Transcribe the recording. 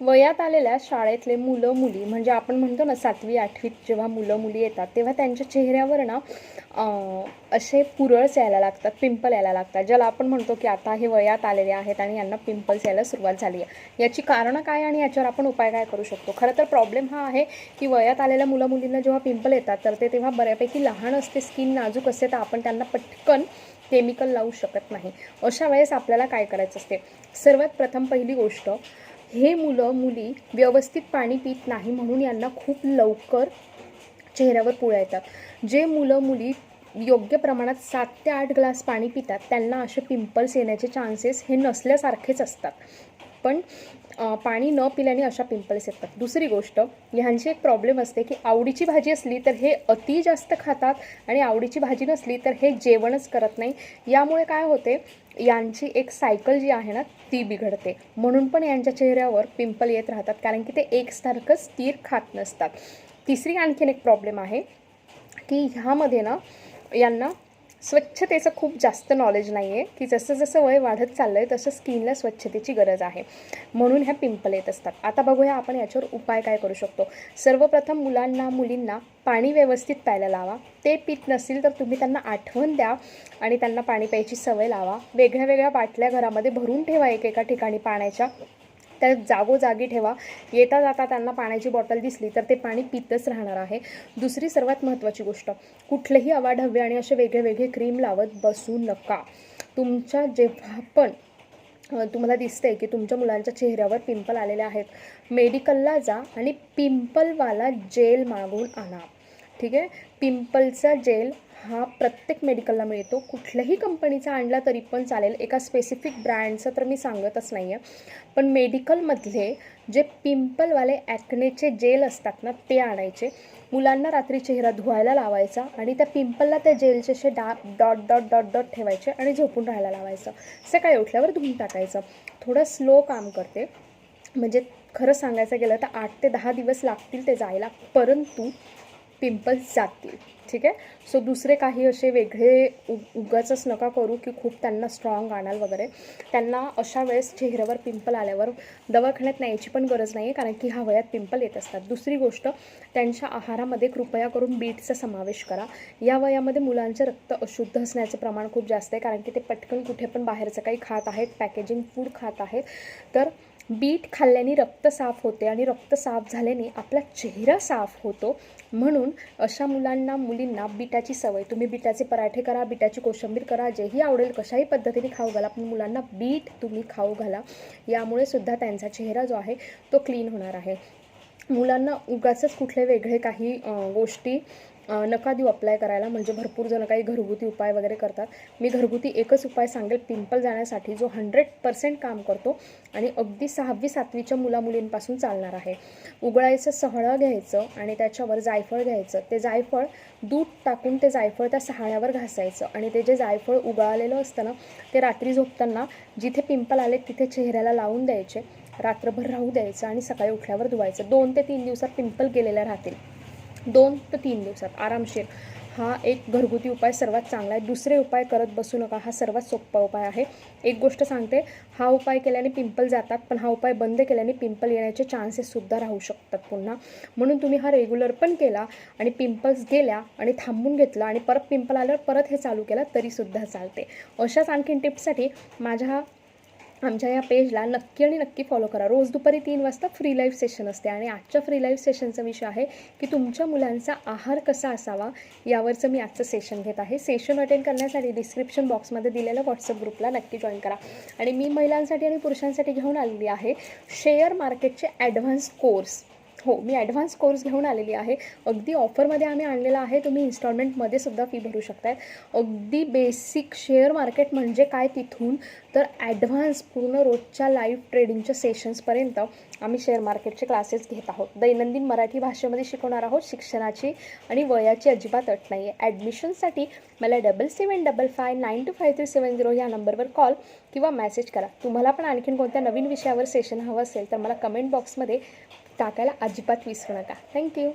वयात आलेल्या शाळेतले मुलं मुली म्हणजे आपण म्हणतो ना सातवी आठवीत जेव्हा मुलं मुली येतात तेव्हा त्यांच्या चेहऱ्यावर ना असे पुरळस यायला लागतात पिंपल यायला लागतात ज्याला आपण म्हणतो की आता हे वयात आलेले आहेत आणि यांना पिंपल्स यायला सुरुवात झाली आहे. याची कारणं काय आणि याच्यावर आपण उपाय काय करू शकतो? खरं तर प्रॉब्लेम हा आहे की वयात आलेल्या मुलं मुलींना जेव्हा पिंपल येतात तर ते तेव्हा बऱ्यापैकी लहान असते स्किन नाजूक असते तर आपण त्यांना पटकन केमिकल लावू शकत नाही. अशा वेळेस आपल्याला काय करायचं असते? सर्वात प्रथम पहिली गोष्ट हे मुलं मुली व्यवस्थित पाणी पित नाही म्हणून यांना खूप लवकर चेहऱ्यावर पुळ्या येतात. जे मुलं मुली योग्य प्रमाणात सात ते आठ ग्लास पाणी पितात त्यांना असे पिंपल्स येण्याचे चान्सेस हे नसल्यासारखेच असतात. पण पाणी न पिल्याने अशा पिंपल्स येतात. दुसरी गोष्ट ह्यांची एक प्रॉब्लेम असते की आवडीची भाजी असली तर हे अति जास्त खातात आणि आवडीची भाजी नसली तर हे जेवणच करत नाही. यामुळे काय होते यांची एक सायकल जी आहे ना ती बिघडते. म्हणून पण यांच्या चेहऱ्यावर पिंपल येत राहतात कारण की ते एकसारखं स्थिर खात नसतात. तिसरी आणखीन एक प्रॉब्लेम आहे की ह्यामध्ये ना यांना स्वच्छतेचं खूप जास्त नॉलेज नाही आहे की जसं जसं वय वाढत चाललं आहे तसं स्किनला स्वच्छतेची गरज आहे. म्हणून ह्या पिंपल येत असतात. आता बघूया आपण याच्यावर उपाय काय करू शकतो. सर्वप्रथम मुलांना मुलींना पाणी व्यवस्थित प्यायला लावा. ते पित नसतील तर तुम्ही त्यांना आठवण द्या आणि त्यांना पाणी प्यायची सवय लावा. वेगळ्या वेगळ्या बाटल्या घरामध्ये भरून ठेवा एकेका ठिकाणी पाण्याच्या. त्या जागोजागी ठेवा. येता जाता त्यांना पाण्याची बॉटल दिसली तर ते पाणी पितच राहणार आहे. दुसरी सर्वात महत्त्वाची गोष्ट कुठलेही अवाढव्य आणि असे वेगळे वेगळे क्रीम लावत बसू नका. तुमच्या जेव्हा पण तुम्हाला दिसते की तुमच्या मुलांच्या चेहऱ्यावर पिंपल आलेले आहेत मेडिकलला जा आणि पिंपलवाला जेल मागून आणा. ठीक आहे? पिंपलचा जेल हा प्रत्येक मेडिकलला मिळतो. कुठल्याही कंपनीचा आणला तरी पण चालेल. एका स्पेसिफिक ब्रँडचं तर मी सांगतच नाही आहे पण मेडिकलमधले जे पिंपलवाले ॲक्नेचे जेल असतात ना ते आणायचे. मुलांना रात्री चेहरा धुवायला लावायचा आणि त्या पिंपलला त्या जेलचे असे डा डॉट डॉट डॉट डॉट ठेवायचे आणि झोपून राहायला लावायचं. सकाळी उठल्यावर धुवून टाकायचं. थोडं स्लो काम करते. म्हणजे खरं सांगायचं गेलं तर आठ ते दहा दिवस लागतील ते जायला. परंतु पिंपल्स जातील ठीक आहे? सो दुसरे काही असे वेगळे उ उगाचच नका करू की खूप त्यांना स्ट्रॉंग आणाल वगैरे. त्यांना अशा वेळेस चेहऱ्यावर पिंपल आल्यावर दवाखान्यात न्यायची पण गरज नाही आहे कारण की ह्या वयात पिंपल येत असतात. दुसरी गोष्ट त्यांच्या आहारामध्ये कृपया करून बीटचा समावेश करा. या वयामध्ये मुलांचे रक्त अशुद्ध असण्याचं प्रमाण खूप जास्त आहे कारण की ते पटकन कुठे पण बाहेरचं काही खात आहेत पॅकेजिंग फूड खात आहेत. तर बीट खाल्ल्याने रक्त साफ होते आणि रक्त साफ झाल्याने आपला चेहरा साफ होतो. म्हणून अशा मुलांना मुलींना बिटाची सवय. तुम्ही बिटाचे पराठे करा बिटाची कोशिंबीर करा जेही आवडेल कशाही पद्धतीने खाऊ घाला. पण मुलांना बीट तुम्ही खाऊ घाला. यामुळे सुद्धा त्यांचा चेहरा जो आहे तो क्लीन होणार आहे. मुलांना उगाचच कुठले वेगळे काही गोष्टी नका देऊ अप्लाय करायला. म्हणजे भरपूर जण काही घरगुती उपाय वगैरे करतात. मी घरगुती एकच उपाय सांगेल. पिंपल जाण्यासाठी जो हंड्रेड पर्सेंट काम करतो आणि अगदी सहावी सातवीच्या मुलामुलींपासून चालणार आहे. उगळायचं सहळं घ्यायचं आणि त्याच्यावर जायफळ घ्यायचं. ते जायफळ दूध टाकून ते जायफळ त्या सहाळ्यावर घासायचं. आणि ते जे जायफळ उगाळलेलं असतं ना ते रात्री झोपताना जिथे पिंपल आले तिथे चेहऱ्याला लावून द्यायचे. रात्रभर राहू द्यायचं आणि सकाळी उठल्यावर धुवायचं. दोन ते तीन दिवसात पिंपल गेलेल्या राहतील. दोन ते तीन दिवसात आरामशीर. हा एक घरगुती उपाय सर्वात चांगला आहे. दुसरे उपाय करत बसू नका. हा सर्वात सोपा उपाय आहे. एक गोष्ट सांगते. हा उपाय केल्याने पिंपल जातात पण हा उपाय बंद केल्याने पिंपल येण्याचे चान्सेससुद्धा राहू शकतात पुन्हा. म्हणून तुम्ही हा रेग्युलर पण केला आणि पिंपल्स गेल्या आणि थांबून घेतला आणि परत पिंपल आल्यावर परत हे चालू केलं तरीसुद्धा चालते. अशाच आणखीन टिप्ससाठी माझ्या आमच्या या पेजला नक्की आणि नक्की फॉलो करा. रोज दुपारी तीन वाजता फ्री लाईव्ह सेशन असते आणि आजच्या फ्री लाईव्ह सेशनचा विषय आहे की तुमच्या मुलांचा आहार कसा असावा यावरचं मी आजचं सेशन घेत आहे. सेशन अटेंड करण्यासाठी डिस्क्रिप्शन बॉक्समध्ये दिलेल्या व्हॉट्सअप ग्रुपला नक्की जॉईन करा. आणि मी महिलांसाठी आणि पुरुषांसाठी घेऊन आलेली आहे शेअर मार्केटचे ॲडव्हान्स कोर्स हो मी ॲडव्हान्स कोर्स घेऊन आलेली आहे. अगदी ऑफरमध्ये आम्ही आणलेला आहे. तुम्ही इन्स्टॉलमेंटमध्ये सुद्धा फी भरू शकताय. अगदी बेसिक शेअर मार्केट म्हणजे काय तिथून? तर ॲडव्हान्स पूर्ण रोजच्या लाईव्ह ट्रेडिंगच्या सेशन्सपर्यंत आम्ही शेअर मार्केटचे क्लासेस घेत आहोत. दैनंदिन मराठी भाषेमध्ये शिकवणार आहोत शिक्षणाची आणि वयाची अजिबात अट नाही आहे ॲडमिशनसाठी मला double seven double five nine two five three seven zero या नंबरवर कॉल किंवा मेसेज करा. तुम्हाला पण आणखीन कोणत्या नवीन विषयावर सेशन हवं असेल तर मला कमेंट बॉक्समध्ये टाकायला अजिबात विसरू नका. थँक्यू